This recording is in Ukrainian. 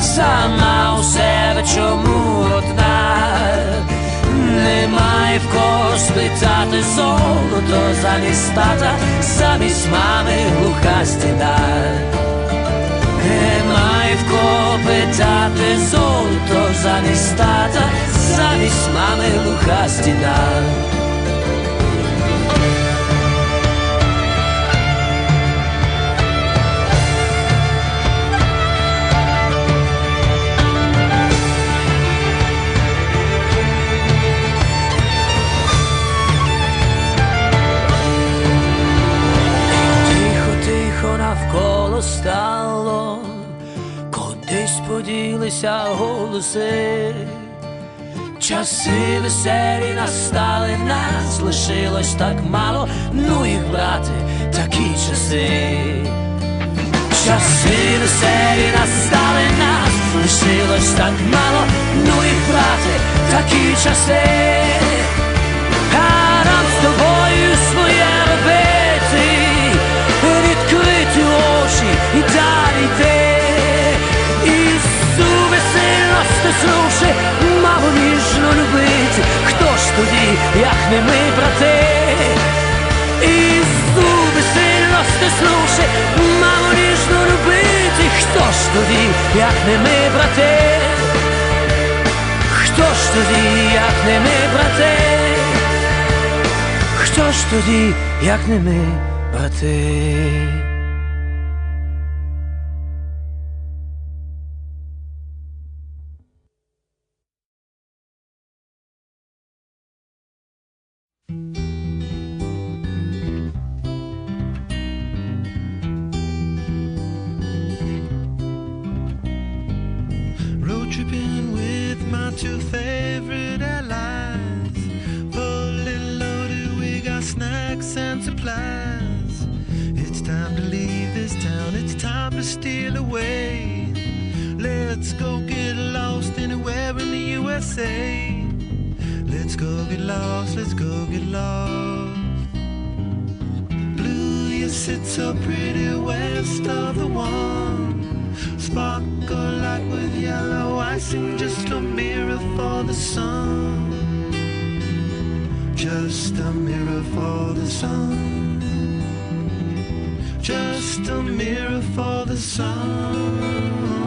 сама у себе чому одна, немає в кого спитати золото замість тата, замість мами глуха стіна. Немає в кого питати золото замість тата, замість мами глуха стіна. Стало, кудись поділися голоси. Часи веселі настали, нас лишилось так мало, ну їх брати, такі часи. Часи веселі настали, нас лишилось так мало, ну їх брати, такі часи. Весело стиснувши, мало ніжно любити. Хто ж тоді, як не ми, брати? Ісу весело стиснувши, мало ніжно любити. Хто ж тоді, як не ми, брати? Хто ж тоді, як не ми, брати? Хто ж тоді, як не ми, брати? Two favorite allies. Fully loaded, we got snacks and supplies. It's time to leave this town, it's time to steal away. Let's go get lost anywhere in the USA. Let's go get lost, let's go get lost. Blue, you sit so pretty west of the one. Sparkle like with yellow icing, just a mirror for the sun. Just a mirror for the sun. Just a mirror for the sun.